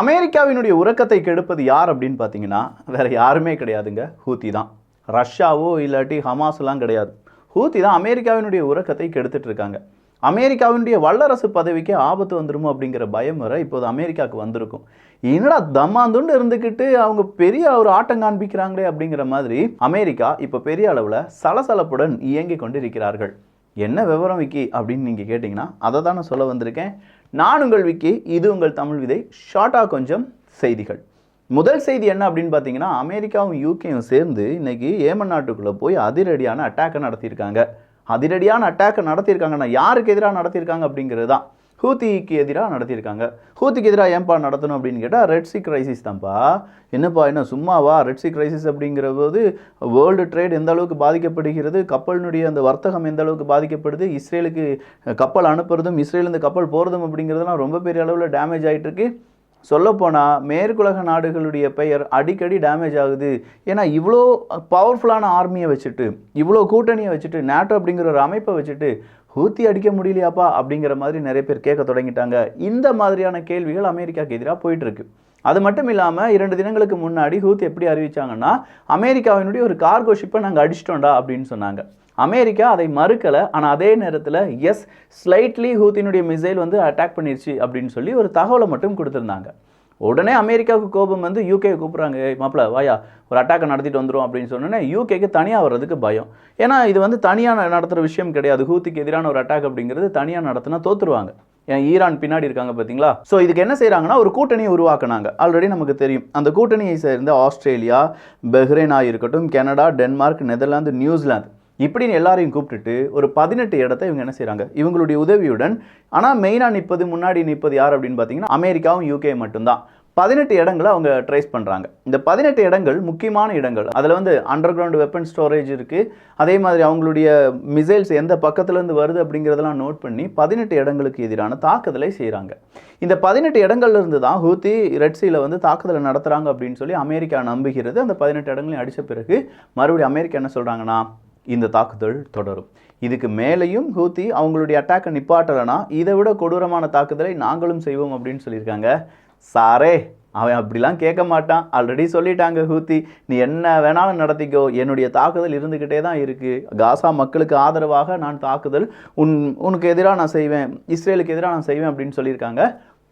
அமெரிக்காவினுடைய உறக்கத்தை கெடுப்பது யார் அப்படின்னு பார்த்தீங்கன்னா வேறு யாருமே கிடையாதுங்க. ஹூத்தி தான். ரஷ்யாவோ இல்லாட்டி ஹமாஸ்லாம் கிடையாது. ஹூத்தி தான் அமெரிக்காவினுடைய உறக்கத்தை கெடுத்துட்டு இருக்காங்க. அமெரிக்காவினுடைய வல்லரசு பதவிக்கு ஆபத்து வந்துருமோ அப்படிங்கிற பயம் வர இப்போது அமெரிக்காவுக்கு வந்திருக்கும். என்னடா தம்மாந்துண்டு இருந்துக்கிட்டு அவங்க பெரிய ஒரு ஆட்டம் காண்பிக்கிறாங்களே அப்படிங்கிற மாதிரி அமெரிக்கா இப்போ பெரிய அளவில் சலசலப்புடன் இயங்கிக் கொண்டிருக்கிறார்கள். என்ன விவரம் விக்கி அப்படின்னு நீங்கள் கேட்டிங்கன்னா அதை தான் நான் சொல்ல வந்திருக்கேன். நான் உங்கள் விக்கி இது உங்கள் தமிழ் விதை. ஷார்ட்டாக கொஞ்சம் செய்திகள். முதல் செய்தி என்ன அப்படின்னு பார்த்தீங்கன்னா அமெரிக்காவும் யூகேயும் சேர்ந்து இன்னைக்கு ஏமன் நாட்டுக்குள்ளே போய் அதிரடியான அட்டாக்கை நடத்தியிருக்காங்க. அதிரடியான அட்டாக்கை நடத்தியிருக்காங்கன்னா யாருக்கு எதிராக நடத்தியிருக்காங்க அப்படிங்கிறது தான் ஹூத்திக்கு எதிராக நடத்தியிருக்காங்க. ஹூத்திக்கு எதிராக ஏன்பா நடத்தணும் அப்படின்னு கேட்டால் ரெட் சி கிரைசிஸ் தான்ப்பா என்னப்பா என்ன சும்மாவா? ரெட் சி கிரைசிஸ் அப்படிங்கிற போது வேர்ல்டு ட்ரேட் எந்த அளவுக்கு பாதிக்கப்படுகிறது கப்பலினுடைய அந்த வர்த்தகம் எந்த அளவுக்கு பாதிக்கப்படுது இஸ்ரேலுக்கு கப்பல் அனுப்புறதும் இஸ்ரேலேருந்து இந்த கப்பல் போகிறதும் அப்படிங்கிறதுலாம் ரொம்ப பெரிய அளவில் டேமேஜ் ஆகிட்டுருக்கு சொல்லப்போனால் மேற்குலக நாடுகளுடைய பெயர் அடிக்கடி டேமேஜ் ஆகுது. ஏன்னா இவ்வளோ பவர்ஃபுல்லான ஆர்மியை வச்சுட்டு இவ்வளோ கூட்டணியை வச்சுட்டு நேட்டோ அப்படிங்கிற ஒரு அமைப்பை வச்சுட்டு ஹூத்தி அடிக்க முடியலையாப்பா அப்படிங்கிற மாதிரி நிறைய பேர் கேட்க தொடங்கிட்டாங்க. இந்த மாதிரியான கேள்விகள் அமெரிக்காவுக்கு எதிராக போயிட்டுருக்கு. அது மட்டும் இல்லாமல் இரண்டு தினங்களுக்கு முன்னாடி ஹூத்தி எப்படி அறிவிச்சாங்கன்னா அமெரிக்காவினுடைய ஒரு கார்கோ ஷிப்பை நாங்கள் அடிச்சிட்டோம்டா அப்படின்னு சொன்னாங்க. அமெரிக்கா அதை மறுக்கலை. ஆனால் அதே நேரத்தில் எஸ் ஸ்லைட்லி ஹூத்தினுடைய மிசைல் வந்து அட்டாக் பண்ணிருச்சு அப்படின்னு சொல்லி ஒரு தகவலை மட்டும் கொடுத்துருந்தாங்க. உடனே அமெரிக்காவுக்கு கோபம் வந்து யூகே கூப்பிட்றாங்க "ஏய் மாப்பிள வாயா ஒரு அட்டாக்கை நடத்திட்டு வந்துடும் அப்படின்னு சொன்னோன்னே யூகேக்கு தனியாக வர்றதுக்கு பயம். ஏன்னா இது வந்து தனியாக நடத்துகிற விஷயம் கிடையாது. ஹூத்திக்கு எதிரான ஒரு அட்டாக் அப்படிங்கிறது தனியாக நடத்தினா தோற்றுருவாங்க ஏன் ஈரான் பின்னாடி இருக்காங்க பார்த்தீங்களா ஸோ இதுக்கு என்ன செய்கிறாங்கன்னா ஒரு கூட்டணியை உருவாக்குனாங்க. ஆல்ரெடி நமக்கு தெரியும். அந்த கூட்டணியை சேர்ந்த ஆஸ்திரேலியா பெஹ்ரைனாக இருக்கட்டும் கனடா டென்மார்க் நெதர்லாந்து நியூசிலாந்து. இப்படின்னு எல்லாரையும் கூப்பிட்டுட்டு ஒரு பதினெட்டு இடத்த இவங்க என்ன செய்கிறாங்க இவங்களுடைய உதவியுடன் ஆனால் மெயினாக நிற்பது முன்னாடி நிற்பது யார் அப்படின்னு பார்த்தீங்கன்னா அமெரிக்காவும் யூகே மட்டும்தான். பதினெட்டு இடங்களை அவங்க ட்ரேஸ் பண்ணுறாங்க இந்த பதினெட்டு இடங்கள் முக்கியமான இடங்கள். அதில் வந்து அண்டர் கிரவுண்ட் வெப்பன் ஸ்டோரேஜ் இருக்குது அதே மாதிரி அவங்களுடைய மிசைல்ஸ் எந்த பக்கத்துலேருந்து வருது அப்படிங்கிறதெல்லாம் நோட் பண்ணி பதினெட்டு இடங்களுக்கு எதிரான தாக்குதலை செய்கிறாங்க இந்த பதினெட்டு இடங்கள்ல இருந்து தான் ஹூத்தி ரெட்ஸியில் வந்து தாக்குதலை நடத்துகிறாங்க அப்படின்னு சொல்லி அமெரிக்கா நம்புகிறது. அந்த பதினெட்டு இடங்களையும் அடித்த பிறகு மறுபடியும் அமெரிக்கா என்ன சொல்கிறாங்கன்னா இந்த தாக்குதல் தொடரும். இதுக்கு மேலேயும் ஹூத்தி அவங்களுடைய அட்டாக்கை நிப்பாட்டலைன்னா இதை விட கொடூரமான தாக்குதலை நாங்களும் செய்வோம் அப்படின்னு சொல்லியிருக்காங்க. சாரே அவன் அப்படிலாம் கேட்க மாட்டான். ஆல்ரெடி சொல்லிட்டாங்க ஹூத்தி நீ என்ன வேணாலும் நடத்திக்கோ. என்னுடைய தாக்குதல் இருந்துக்கிட்டே தான் இருக்குது காசா மக்களுக்கு ஆதரவாக நான் தாக்குதல் உன் உனக்கு எதிராக நான் செய்வேன் இஸ்ரேலுக்கு எதிராக நான் செய்வேன் அப்படின்னு சொல்லியிருக்காங்க.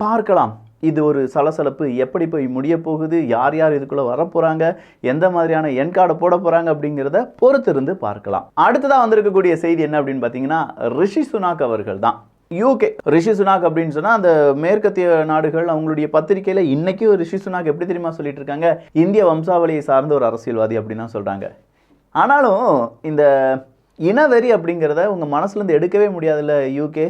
பார்க்கலாம். இது ஒரு சலசலப்பு. எப்படி போய் முடிய போகுது? யார் யார் இதுக்குள்ளே வரப்போகிறாங்க எந்த மாதிரியான என் கார்டை போட போகிறாங்க அப்படிங்கிறத பொறுத்திருந்து பார்க்கலாம். அடுத்ததாக வந்திருக்கக்கூடிய செய்தி என்ன அப்படின்னு பார்த்தீங்கன்னா ரிஷி சுனாக் அவர்கள் தான். யூகே ரிஷி சுனாக் அப்படின்னு சொன்னால் அந்த மேற்கத்திய நாடுகள் அவங்களுடைய பத்திரிகையில் இன்னைக்கு ரிஷி சுனாக் எப்படி தெரியுமா சொல்லிட்டு இருக்காங்க? இந்திய வம்சாவளியை சார்ந்த ஒரு அரசியல்வாதி அப்படின்னு தான் சொல்கிறாங்க ஆனாலும் இந்த இனவெறி அப்படிங்கிறத உங்கள் மனசுலேருந்து எடுக்கவே முடியாதுல்ல யூகே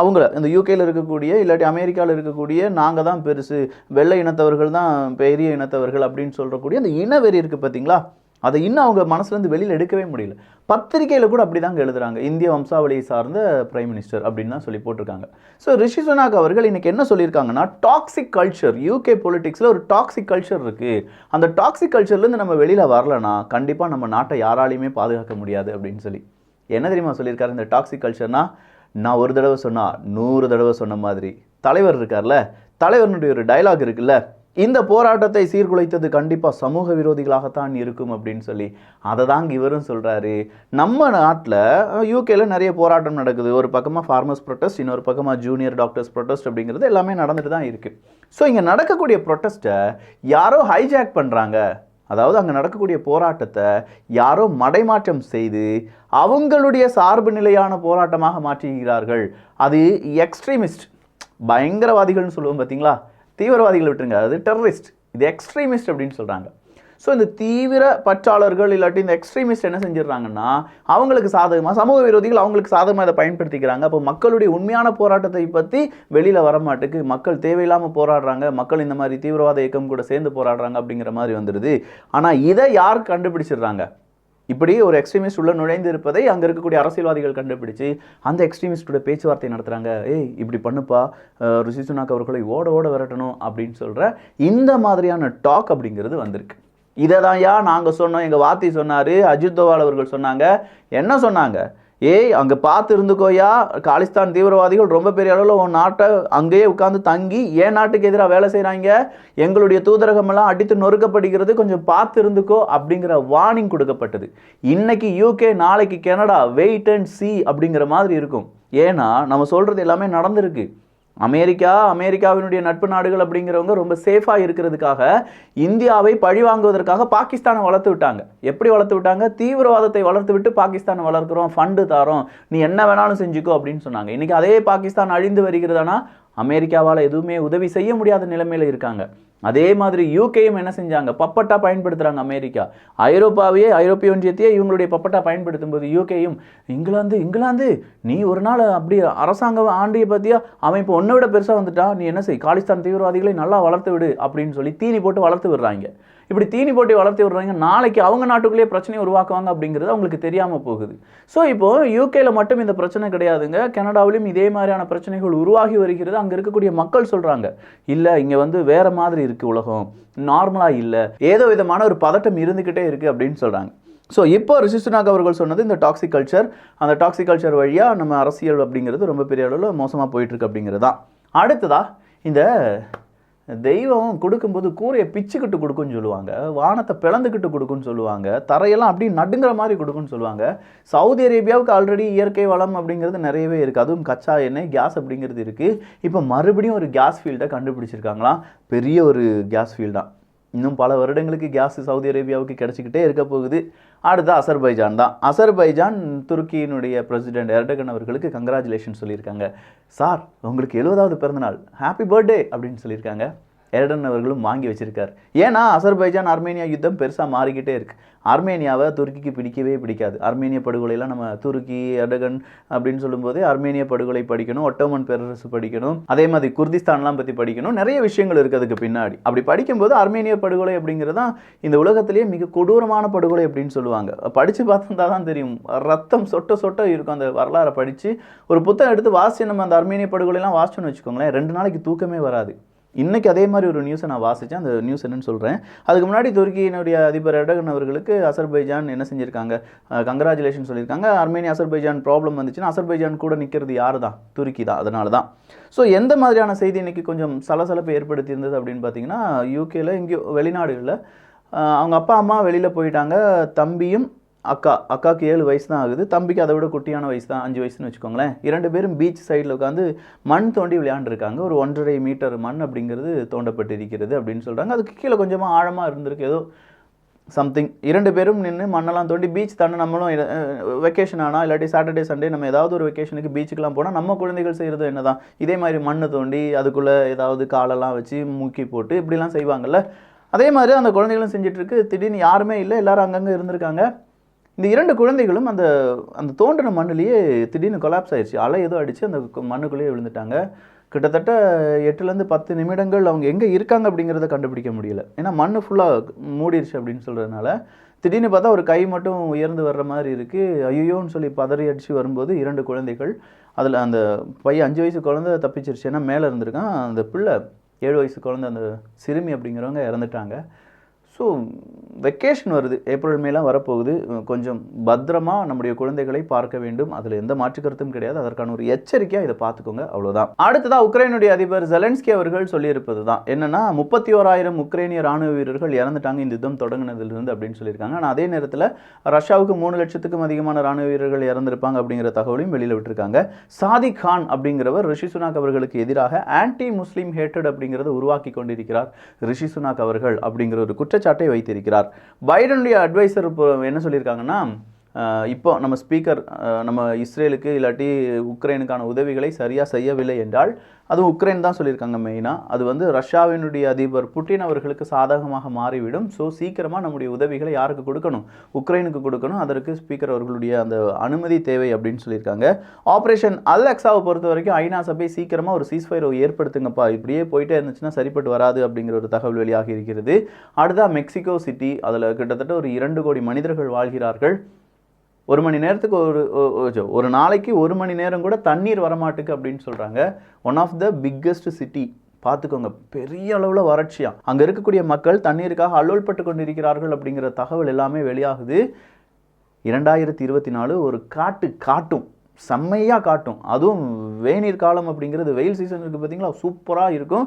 அவங்கள இந்த யூகேயில் இருக்கக்கூடிய இல்லாட்டி அமெரிக்காவில் இருக்கக்கூடிய நாங்கள் தான் பெருசு வெள்ளை இனத்தவர்கள் தான் பெரிய இனத்தவர்கள் அப்படின்னு சொல்கிறக்கூடிய அந்த இனவெறி இருக்குது பார்த்தீங்களா அதை இன்னும் அவங்க மனசுலேருந்து வெளியில் எடுக்கவே முடியல. பத்திரிகையில் கூட அப்படி தாங்க எழுதுறாங்க. இந்திய வம்சாவளியை சார்ந்த பிரைம் மினிஸ்டர் அப்படின்னு தான் சொல்லி போட்டிருக்காங்க. ஸோ ரிஷி சுனாக் அவர்கள் இன்னைக்கு என்ன சொல்லியிருக்காங்கன்னா டாக்ஸிக் கல்ச்சர் யூகே பொலிட்டிக்ஸில் ஒரு டாக்ஸிக் கல்ச்சர் இருக்குது அந்த டாக்ஸிக் கல்ச்சர்லேருந்து நம்ம வெளியில் வரலனா கண்டிப்பாக நம்ம நாட்டை யாராலையுமே பாதுகாக்க முடியாது அப்படின்னு சொல்லி. என்ன தெரியுமா சொல்லியிருக்காரு? இந்த டாக்ஸிக் கல்ச்சர்னா நான் ஒரு தடவை சொன்னால் நூறு தடவை சொன்ன மாதிரி. தலைவர் இருக்கார்ல? தலைவருடைய ஒரு டைலாக் இருக்குல்ல? இந்த போராட்டத்தை சீர்குலைத்தது கண்டிப்பாக சமூக விரோதிகளாகத்தான் இருக்கும் அப்படின்னு சொல்லி. அதை தாங்க இவரும் சொல்கிறாரு நம்ம நாட்டில் யூகேல நிறைய போராட்டம் நடக்குது. ஒரு பக்கமாக ஃபார்மர்ஸ் ப்ரொட்டஸ்ட் இன்னொரு பக்கமாக ஜூனியர் டாக்டர்ஸ் ப்ரொட்டஸ்ட் அப்படிங்கிறது எல்லாமே நடந்துட்டு தான் இருக்குது ஸோ இங்கே நடக்கக்கூடிய ப்ரொட்டஸ்ட்டை யாரோ ஹைஜாக் பண்ணுறாங்க அதாவது அங்கே நடக்கக்கூடிய போராட்டத்தை யாரோ மடைமாற்றம் செய்து அவங்களுடைய சார்பு நிலையான போராட்டமாக மாற்றுகிறார்கள். அது எக்ஸ்ட்ரீமிஸ்ட் பயங்கரவாதிகள்னு சொல்லுவோம் பார்த்தீங்களா தீவிரவாதிகள் விட்டுருங்க. அது டெரரிஸ்ட் இது எக்ஸ்ட்ரீமிஸ்ட் அப்படின்னு சொல்கிறாங்க ஸோ இந்த தீவிர பற்றாளர்கள் இல்லாட்டி இந்த எக்ஸ்ட்ரீமிஸ்ட் என்ன செஞ்சிடறாங்கன்னா அவங்களுக்கு சாதகமாக சமூக விரோதிகள் அவங்களுக்கு சாதகமாக இதை பயன்படுத்திக்கிறாங்க. அப்போ மக்களுடைய உண்மையான போராட்டத்தை பற்றி வெளியில் வர மாட்டுக்கு மக்கள் தேவையில்லாமல் போராடுறாங்க மக்கள் இந்த மாதிரி தீவிரவாத இயக்கம் கூட சேர்ந்து போராடுறாங்க அப்படிங்கிற மாதிரி வந்துடுது ஆனால் இதை யார் கண்டுபிடிச்சிடுறாங்க? இப்படி ஒரு எக்ஸ்ட்ரீமிஸ்ட் உள்ள நுழைந்து இருப்பதை அங்கே இருக்கக்கூடிய அரசியல்வாதிகள் கண்டுபிடிச்சு அந்த எக்ஸ்ட்ரீமிஸ்டோட பேச்சுவார்த்தை நடத்துகிறாங்க ஏய் இப்படி பண்ணுப்பா. ருசி சுனாக் அவர்களை ஓட ஓட விரட்டணும் அப்படின்னு சொல்கிற இந்த மாதிரியான டாக் அப்படிங்கிறது வந்திருக்கு. இதை தான் யா நாங்கள் சொன்னோம். எங்கள் வாத்தி சொன்னார் அஜித் தோவால் அவர்கள் சொன்னாங்க. என்ன சொன்னாங்க? ஏய் அங்கே பார்த்து இருந்துக்கோயா காலிஸ்தான் தீவிரவாதிகள் ரொம்ப பெரிய அளவில் உன் நாட்டை அங்கேயே உட்காந்து தங்கி ஏன் நாட்டுக்கு எதிராக வேலை செய்கிறாங்க எங்களுடைய தூதரகமெல்லாம் அடித்து நொறுக்கப்படுகிறது. கொஞ்சம் பார்த்து இருந்துக்கோ அப்படிங்கிற வார்னிங் கொடுக்கப்பட்டது. இன்னைக்கு யூகே நாளைக்கு கனடா வெயிட் அண்ட் சி அப்படிங்கிற மாதிரி இருக்கும். ஏன்னா நம்ம சொல்கிறது எல்லாமே நடந்திருக்கு. அமெரிக்கா அமெரிக்காவினுடைய நட்பு நாடுகள் அப்படிங்கிறவங்க ரொம்ப சேஃபாக இருக்கிறதுக்காக இந்தியாவை பழிவாங்குவதற்காக பாகிஸ்தானை வளர்த்து விட்டாங்க. எப்படி வளர்த்து விட்டாங்க? தீவிரவாதத்தை வளர்த்து விட்டு பாகிஸ்தானை வளர்க்குறோம் ஃபண்டு தரோம். நீ என்ன வேணாலும் செஞ்சுக்கோ அப்படின்னு சொன்னாங்க. இன்றைக்கி அதே பாகிஸ்தான் அழிந்து வருகிறதானா? அமெரிக்காவால் எதுவுமே உதவி செய்ய முடியாத நிலைமையில் இருக்காங்க. அதே மாதிரி யூகேயும் என்ன செஞ்சாங்க? பப்பட்டா பயன்படுத்துகிறாங்க அமெரிக்கா. ஐரோப்பாவையே ஐரோப்பிய ஒன்றியத்தையே இவங்களுடைய பப்பட்டா பயன்படுத்தும் போது யூகேயும் இங்கிலாந்து இங்கிலாந்து நீ ஒரு நாள் அப்படி அரசாங்க ஆண்டியை பற்றியா அவன் இப்போ ஒன்றை விட பெருசாக வந்துட்டான் நீ என்ன செய்? காலிஸ்தான் தீவிரவாதிகளை நல்லா வளர்த்து விடு அப்படின்னு சொல்லி தீனி போட்டு வளர்த்து விடுறாங்க. இப்படி தீனி போட்டு வளர்த்து விடுறாங்க நாளைக்கு அவங்க நாட்டுக்குள்ளேயே பிரச்சனையை உருவாக்குவாங்க அப்படிங்கிறது அவங்களுக்கு தெரியாமல் போகுது. ஸோ இப்போ யூகேல மட்டும் இந்த பிரச்சனை கிடையாதுங்க. கனடாவிலும் இதே மாதிரியான பிரச்சனைகள் உருவாகி வருகிறது. அங்கே இருக்கக்கூடிய மக்கள் சொல்கிறாங்க இல்லை இங்கே வந்து வேற மாதிரி இருக்குது உலகம். நார்மலாக இல்லை. ஏதோ விதமான ஒரு பதட்டம் இருந்துக்கிட்டே இருக்குது அப்படின்னு சொல்கிறாங்க ஸோ இப்போ ரிசிஸ்டனாக அவர்கள் சொன்னது இந்த டாக்ஸிக் கல்ச்சர் அந்த டாக்ஸிக் கல்ச்சர் வழியாக நம்ம அரசியல் அப்படிங்கிறது ரொம்ப பெரிய அளவில் மோசமாக போயிட்டுருக்கு அப்படிங்கிறது தான் அடுத்ததா இந்த தெய்வம் கொடுக்கும்போது கூரையை பிச்சுக்கிட்டு கொடுக்குன்னு சொல்லுவாங்க. வானத்தை பிளந்துக்கிட்டு கொடுக்குன்னு சொல்லுவாங்க. தரையெல்லாம் அப்படி நடுங்கிற மாதிரி கொடுக்குன்னு சொல்லுவாங்க. சவுதி அரேபியாவுக்கு ஆல்ரெடி இயற்கை வளம் அப்படிங்கிறது நிறையவே இருக்குது அதுவும் கச்சா எண்ணெய் கேஸ் அப்படிங்கிறது இருக்குது இப்போ மறுபடியும் ஒரு கேஸ் ஃபீல்டை கண்டுபிடிச்சிருக்காங்களாம். பெரிய ஒரு கேஸ் ஃபீல்டாக இன்னும் பல வருடங்களுக்கு கேஸ் சவுதி அரேபியாவுக்கு கிடச்சிக்கிட்டே இருக்க போகுது. அடுத்து அசர்பைஜான் தான். அசர்பைஜான் துருக்கியினுடைய பிரசிடென்ட் எர்டகன் அவர்களுக்கு கங்க்ராச்சுலேஷன் சொல்லியிருக்காங்க. சார் உங்களுக்கு எழுபதாவது பிறந்தநாள். ஹாப்பி பர்த்டே அப்படின்னு சொல்லியிருக்காங்க. எர்டன் அவர்களும் வாங்கி வச்சிருக்கார். ஏன்னா அசர்பைஜான் ஆர்மேனியா யுத்தம் பெருசாக மாறிக்கிட்டே இருக்குது ஆர்மேனியாவை துருக்கிக்கு பிடிக்கவே பிடிக்காது. ஆர்மேனிய படுகொலையெல்லாம் நம்ம துருக்கி எர்டகன் அப்படின்னு சொல்லும்போது ஆர்மேனிய படுகொலை படிக்கணும் ஒட்டோமன் பேரரசு படிக்கணும் அதே மாதிரி குர்திஸ்தான்லாம் பற்றி படிக்கணும். நிறைய விஷயங்கள் இருக்குது அதுக்கு பின்னாடி. அப்படி படிக்கும்போது ஆர்மேனிய படுகொலை அப்படிங்கிறது தான் இந்த உலகத்திலேயே மிக கொடூரமான படுகொலை அப்படின்னு சொல்லுவாங்க. படித்து பார்த்தா தான் தெரியும். ரத்தம் சொட்ட சொட்ட இருக்கும் அந்த வரலாறை படித்து ஒரு புத்தகம் எடுத்து வாசி நம்ம அந்த ஆர்மேனிய படுகொலைலாம் வாசிச்சோன்னு வச்சுக்கோங்களேன் ரெண்டு நாளைக்கு தூக்கமே வராது. இன்றைக்கி அதே மாதிரி ஒரு நியூஸை நான் வாசித்தேன் அந்த நியூஸ் என்னன்னு சொல்கிறேன் அதுக்கு முன்னாடி துருக்கியினுடைய அதிபர் எடகன் அவர்களுக்கு அசர்பைஜான் என்ன செஞ்சுருக்காங்க? கங்க்ராச்சுலேஷன் சொல்லியிருக்காங்க. அர்மேனியா அசர்பைஜான் ப்ராப்ளம் வந்துச்சுன்னா அசர்பைஜான் கூட நிற்கிறது யார் தான் துருக்கி தான். அதனால தான் ஸோ எந்த மாதிரியான செய்தி இன்னைக்கு கொஞ்சம் சலசலப்பை ஏற்படுத்தி இருந்தது அப்படின்னு பார்த்தீங்கன்னா யூகேல இங்கே வெளிநாடுகளில் அவங்க அப்பா அம்மா வெளியில் போயிட்டாங்க. தம்பியும் அக்கா அக்காவுக்கு ஏழு வயசு தான் ஆகுது தம்பிக்கு அதை விட குட்டியான வயசு தான் அஞ்சு வயசுன்னு வச்சுக்கோங்களேன். இரண்டு பேரும் பீச் சைடில் உட்காந்து மண் தோண்டி விளையாண்டுருக்காங்க. ஒரு ஒன்றரை மீட்டர் மண் அப்படிங்கிறது தோண்டப்பட்டிருக்கிறது அப்படின்னு சொல்கிறாங்க அதுக்கு கீழே கொஞ்சமாக ஆழமாக இருந்திருக்கு. ஏதோ சம்திங் இரண்டு பேரும் நின்று மண்ணெல்லாம் தோண்டி பீச் தானே நம்மளும் வெக்கேஷன் ஆனால் இல்லாட்டி சாட்டர்டே சண்டே நம்ம ஏதாவது ஒரு வெக்கேஷனுக்கு பீச்சுக்கெலாம் போனால் நம்ம குழந்தைகள் செய்கிறது என்ன தான் இதே மாதிரி மண்ணை தோண்டி அதுக்குள்ளே ஏதாவது காலெல்லாம் வச்சு மூக்கி போட்டு இப்படிலாம் செய்வாங்கல்ல. அதே மாதிரி அந்த குழந்தைகளும் செஞ்சிட்ருக்கு. திடீர்னு யாருமே இல்லை. எல்லோரும் அங்கங்கே இருந்திருக்காங்க. இந்த இரண்டு குழந்தைகளும் அந்த அந்த தோண்டின மண்ணிலேயே திடீர்னு கொலாப்ஸ் ஆயிடுச்சு அலை ஏதோ அடித்து அந்த மண்ணுக்குள்ளேயே விழுந்துட்டாங்க. கிட்டத்தட்ட எட்டுலேருந்து பத்து நிமிடங்கள் அவங்க எங்கே இருக்காங்க அப்படிங்கிறத கண்டுபிடிக்க முடியல. ஏன்னா மண் ஃபுல்லாக மூடிருச்சு அப்படின்னு சொல்கிறதுனால திடீர்னு பார்த்தா ஒரு கை மட்டும் உயர்ந்து வர்ற மாதிரி இருக்குது ஐயோன்னு சொல்லி பதறி அடித்து வரும்போது இரண்டு குழந்தைகள் அதில் அந்த பையன் அஞ்சு வயசு குழந்தை தப்பிச்சிருச்சு. ஏன்னா மேலே இருந்திருக்கான். அந்த பிள்ளை ஏழு வயசு குழந்தை அந்த சிறுமி அப்படிங்கிறவங்க இறந்துட்டாங்க. ஸோ வெக்கேஷன் வருது. ஏப்ரல் மேலாம் வரப்போகுது. கொஞ்சம் பத்திரமா நம்முடைய குழந்தைகளை பார்க்க வேண்டும். அதில் எந்த மாற்று கருத்தும் கிடையாது. அதற்கான ஒரு எச்சரிக்கையாக இதை பார்த்துக்கோங்க. அவ்வளோதான் அடுத்ததாக உக்ரைனுடைய அதிபர் ஜெலன்ஸ்கி அவர்கள் சொல்லியிருப்பது தான் என்னென்னா முப்பத்தி ஓராயிரம் உக்ரைனிய ராணுவ வீரர்கள் இறந்துட்டாங்க. இந்த யுத்தம் தொடங்கினதிலிருந்து அப்படின்னு சொல்லியிருக்காங்க. ஆனால் அதே நேரத்தில் ரஷ்யாவுக்கு மூணு லட்சத்துக்கும் அதிகமான ராணுவ வீரர்கள் இறந்திருப்பாங்க அப்படிங்கிற தகவலையும் வெளியில் விட்டுருக்காங்க. சாதிக் கான் அப்படிங்கிறவர் ரிஷி சுனாக் அவர்களுக்கு எதிராக ஆன்டி முஸ்லீம் ஹேட்டட் அப்படிங்கிறத உருவாக்கி கொண்டிருக்கிறார் ரிஷி சுனாக் அவர்கள் அப்படிங்கிற ஒரு குற்றச்சாட்டை வைத்திருக்கிறார். பைடனுடைய அட்வைசர் என்ன சொல்லியிருக்காங்கன்னா இப்போ நம்ம ஸ்பீக்கர் நம்ம இஸ்ரேலுக்கு இல்லாட்டி உக்ரைனுக்கான உதவிகளை சரியாக செய்யவில்லை என்றால் அதுவும் உக்ரைன் தான் சொல்லியிருக்காங்க மெயினாக அது வந்து ரஷ்யாவினுடைய அதிபர் புட்டின் அவர்களுக்கு சாதகமாக மாறிவிடும். ஸோ சீக்கிரமாக நம்முடைய உதவிகளை யாருக்கு கொடுக்கணும்? உக்ரைனுக்கு கொடுக்கணும். அதற்கு ஸ்பீக்கர் அவர்களுடைய அந்த அனுமதி தேவை அப்படின்னு சொல்லியிருக்காங்க. ஆப்ரேஷன் அலெக்ஸாவை பொறுத்த வரைக்கும் ஐநா சபை சீக்கிரமாக ஒரு சீஸ்ஃபயரை ஏற்படுத்துங்கப்பா. இப்படியே போயிட்டே இருந்துச்சுன்னா சரிப்பட்டு வராது அப்படிங்கிற ஒரு தகவல் வெளியாகி இருக்கிறது. அடுத்தா மெக்சிகோ சிட்டி. அதில் கிட்டத்தட்ட ஒரு இரண்டு கோடி மனிதர்கள் வாழ்கிறார்கள். ஒரு மணி நேரத்துக்கு ஒரு ஒரு நாளைக்கு ஒரு மணி நேரம் கூட தண்ணீர் வரமாட்டுக்கு அப்படின்னு சொல்கிறாங்க one of the biggest city பார்த்துக்கோங்க பெரிய அளவில் வறட்சியாக அங்கே இருக்கக்கூடிய மக்கள் தண்ணீருக்காக அல்லோல்பட்டு கொண்டிருக்கிறார்கள் அப்படிங்கிற தகவல் எல்லாமே வெளியாகுது. இரண்டாயிரத்தி இருபத்தி நாலு ஒரு காட்டு காட்டும் செம்மையாக காட்டும். அதுவும் வேநீர் காலம் அப்படிங்கிறது வெயில் சீசன் இருக்குது பார்த்தீங்களா சூப்பராக இருக்கும்.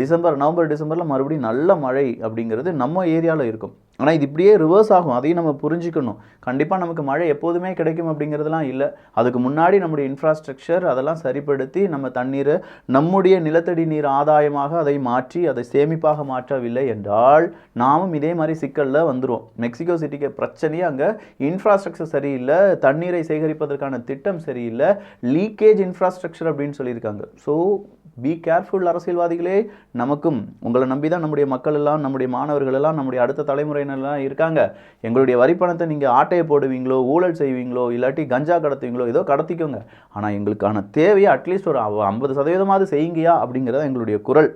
டிசம்பர் நவம்பர் டிசம்பரில் மறுபடியும் நல்ல மழை அப்படிங்கிறது நம்ம ஏரியாவில் இருக்கும். ஆனால் இது இப்படியே ரிவர்ஸ் ஆகும். அதையும் நம்ம புரிஞ்சுக்கணும். கண்டிப்பாக நமக்கு மழை எப்போதுமே கிடைக்கும் அப்படிங்கிறதுலாம் இல்லை. அதுக்கு முன்னாடி நம்முடைய இன்ஃப்ராஸ்ட்ரக்சர் அதெல்லாம் சரிப்படுத்தி நம்ம தண்ணீரை நம்முடைய நிலத்தடி நீர் ஆதாயமாக அதை மாற்றி அதை சேமிப்பாக மாற்றவில்லை என்றால் நாமும் இதே மாதிரி சிக்கலில் வந்துடுவோம் மெக்சிகோ சிட்டிக்கு பிரச்சனையே அங்கே இன்ஃப்ராஸ்ட்ரக்சர் சரியில்லை. தண்ணீரை சேகரிப்பதற்கான திட்டம் சரியில்லை. லீக்கேஜ் இன்ஃப்ராஸ்ட்ரக்சர் அப்படின்னு சொல்லியிருக்காங்க. ஸோ பி கேர்ஃபுல் அரசியல்வாதிகளே. நமக்கும் உங்களை நம்பி தான் நம்முடைய மக்கள் எல்லாம் நம்முடைய மாணவர்கள் எல்லாம் நம்முடைய அடுத்த தலைமுறை தலைமுறையினர்லாம் இருக்காங்க. எங்களுடைய வரிப்பணத்தை நீங்கள் ஆட்டையை போடுவீங்களோ ஊழல் செய்வீங்களோ இல்லாட்டி கஞ்சா கடத்துவீங்களோ ஏதோ கடத்திக்கோங்க. ஆனால் எங்களுக்கான தேவையை அட்லீஸ்ட் ஒரு ஐம்பது சதவீதமாவது செய்யுங்கயா அப்படிங்கிறது எங்களுடைய குரல்.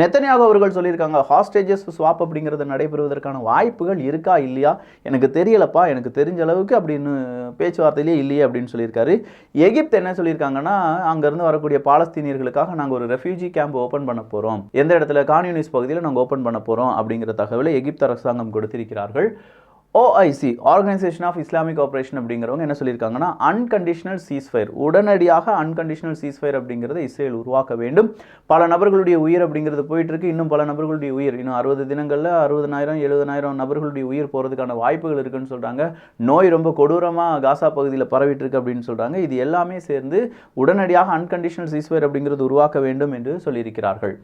நெத்தனியாக அவர்கள் சொல்லியிருக்காங்க ஹாஸ்டேஜஸ் ஸ்வாப் அப்படிங்கிறது நடைபெறுவதற்கான வாய்ப்புகள் இருக்கா இல்லையா? எனக்கு தெரியலப்பா எனக்கு தெரிஞ்ச அளவுக்கு அப்படின்னு பேச்சுவார்த்தையிலே இல்லையே அப்படின்னு சொல்லியிருக்காரு. எகிப்து என்ன சொல்லியிருக்காங்கன்னா அங்கேருந்து வரக்கூடிய பாலஸ்தீனியர்களுக்காக நாங்கள் ஒரு ரெஃப்யூஜி கேம்ப் ஓப்பன் பண்ண போகிறோம் எந்த இடத்துல? கான்யூனிஸ் பகுதியில் நாங்கள் ஓப்பன் பண்ண போகிறோம் அப்படிங்கிற தகவலை எகிப்து அரசாங்கம் கொடுத்திருக்கிறார்கள். OIC organisation of Islamic operation அப்படிங்கிறவங்க என்ன சொல்லியிருக்காங்கன்னா அன்கண்டிஷனல் சீஸ்ஃபயர் உடனடியாக அன்கண்டிஷனல் சீஸ்ஃபயர் அப்படிங்கிறத இஸ்ரேல் உருவாக்க வேண்டும். பல நபர்களுடைய உயிர் அப்படிங்கிறது போயிட்டுருக்கு. இன்னும் பல நபர்களுடைய உயிர் இன்னும் அறுபது தினங்களில் அறுபதனாயிரம் எழுபதனாயிரம் நபர்களுடைய உயிர் போகிறதுக்கான வாய்ப்புகள் இருக்குன்னு சொல்கிறாங்க நோய் ரொம்ப கொடூரமாக காசா பகுதியில் பரவிட்டு இருக்கு அப்படின்னு சொல்கிறாங்க இது எல்லாமே சேர்ந்து உடனடியாக அன்கண்டிஷனல் சீஸ்ஃபயர் அப்படிங்கிறது உருவாக்க வேண்டும் என்று சொல்லியிருக்கிறார்கள்.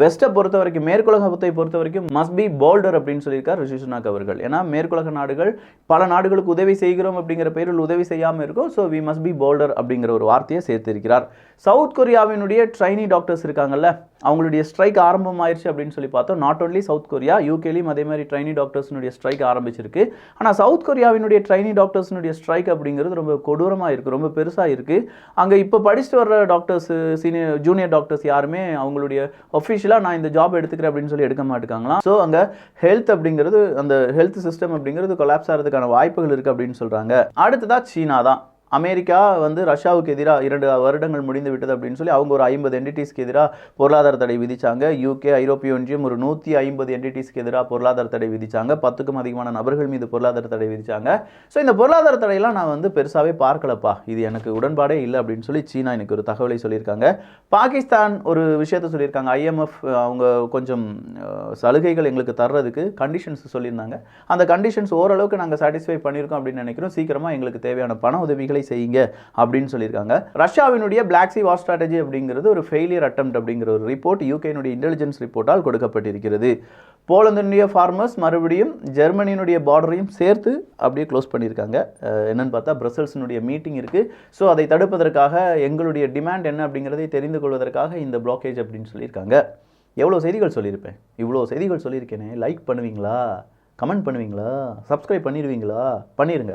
வெஸ்ட்டை பொறுத்த வரைக்கும் மேற்குலகத்தை பொறுத்த வரைக்கும் மஸ்ட் பி போல்டர் அப்படின்னு சொல்லியிருக்கார் ரிஷி சுனாக் அவர்கள். ஏன்னா மேற்குலக நாடுகள் பல நாடுகளுக்கு உதவி செய்கிறோம் அப்படிங்கிற பெயரில் உதவி செய்யாமல் இருக்கும். So we must be bolder அப்படிங்கிற ஒரு வார்த்தையை சேர்த்திருக்கிறார். சவுத் கொரியாவினுடைய ட்ரைனி டாக்டர்ஸ் இருக்காங்கல்ல அவங்களுடைய ஸ்ட்ரைக் ஆரம்பமாயிருச்சு அப்படின்னு சொல்லி பார்த்தோம். நாட் ஓன்லி சவுத் கொரியா யூகேலையும் அதே மாதிரி ட்ரைனி டாக்டர்ஸ்னுடைய ஸ்ட்ரைக் ஆரம்பிச்சிருக்கு. ஆனால் சவுத் கொரியாவினுடைய ட்ரைனி டாக்டர்ஸ்னுடைய ஸ்ட்ரைக் அப்படிங்கிறது ரொம்ப கொடூரமாக இருக்குது ரொம்ப பெருசாக இருக்குது அங்கே இப்போ படிச்சுட்டு வர்ற டாக்டர்ஸ் சீனியர் ஜூனியர் டாக்டர்ஸ் யாருமே அவங்களுடைய ஒஃபிஷியல் ஒஃபிஷியலாக நான் இந்த ஜாப் எடுத்துக்கிறேன் அப்படின்னு சொல்லி எடுக்க மாட்டேங்காங்களாம் ஸோ அங்கே ஹெல்த் அப்படிங்கிறது அந்த ஹெல்த் சிஸ்டம் அப்படிங்கிறது கொலாப்ஸ் ஆகிறதுக்கான வாய்ப்புகள் இருக்குது அப்படின்னு சொல்கிறாங்க அடுத்ததாக சீனா தான் அமெரிக்கா வந்து ரஷ்யாவுக்கு எதிராக இரண்டு வருடங்கள் முடிந்து விட்டது அப்படின்னு சொல்லி அவங்க ஒரு ஐம்பது என்டிட்டிஸ்க்கு எதிராக பொருளாதார தடை விதித்தாங்க யூகே ஐரோப்பிய ஒன்றியம் ஒரு நூற்றி ஐம்பது என்டிட்டிஸ்க்கு எதிராக பொருளாதார தடை விதித்தாங்க பத்துக்கும் அதிகமான நபர்கள் மீது பொருளாதார தடை விதித்தாங்க ஸோ இந்த பொருளாதார தடையெல்லாம் நான் வந்து பெருசாகவே பார்க்கலப்பா. இது எனக்கு உடன்பாடே இல்லை அப்படின்னு சொல்லி சீனா எனக்கு ஒரு தகவலை சொல்லியிருக்காங்க. பாகிஸ்தான் ஒரு விஷயத்த சொல்லியிருக்காங்க. ஐஎம்எஃப் அவங்க கொஞ்சம் சலுகைகள் எங்களுக்கு தர்றதுக்கு கண்டிஷன்ஸ் சொல்லியிருந்தாங்க. அந்த கண்டிஷன்ஸ் ஓரளவுக்கு நாங்கள் சாட்டிஸ்ஃபை பண்ணியிருக்கோம் அப்படின்னு நினைக்கிறோம். சீக்கிரமாக எங்களுக்கு தேவையான பண உதவிகளை செய்யுங்க அப்படின்னு சொல்லியிருக்காங்க. ரஷ்யாவினுடைய பிளாக் சி வார் ஸ்ட்ராட்டஜி அப்படிங்கிறது ஒரு ஃபெயிலியர் அட்டம் அப்படிங்கிற ஒரு ரிப்போர்ட் யூகேனுடைய இன்டெலிஜென்ஸ் ரிப்போர்ட்டால் கொடுக்கப்பட்டிருக்கிறது. போலந்தினுடைய ஃபார்மர்ஸ் மறுபடியும் ஜெர்மனியினுடைய பார்டரையும் சேர்த்து அப்படியே க்ளோஸ் பண்ணியிருக்காங்க. என்னென்னு பார்த்தா பிரசல்ஸினுடைய மீட்டிங் இருக்குது ஸோ அதை தடுப்பதற்காக எங்களுடைய டிமாண்ட் என்ன அப்படிங்கிறதை தெரிந்து கொள்வதற்காக இந்த பிளாக்கேஜ் அப்படின்னு சொல்லியிருக்காங்க. எவ்வளோ செய்திகள் சொல்லியிருப்பேன்? இவ்வளோ செய்திகள் சொல்லியிருக்கேனே. லைக் பண்ணுவீங்களா? கமெண்ட் பண்ணுவீங்களா? சப்ஸ்கிரைப் பண்ணிடுவீங்களா பண்ணிடுங்க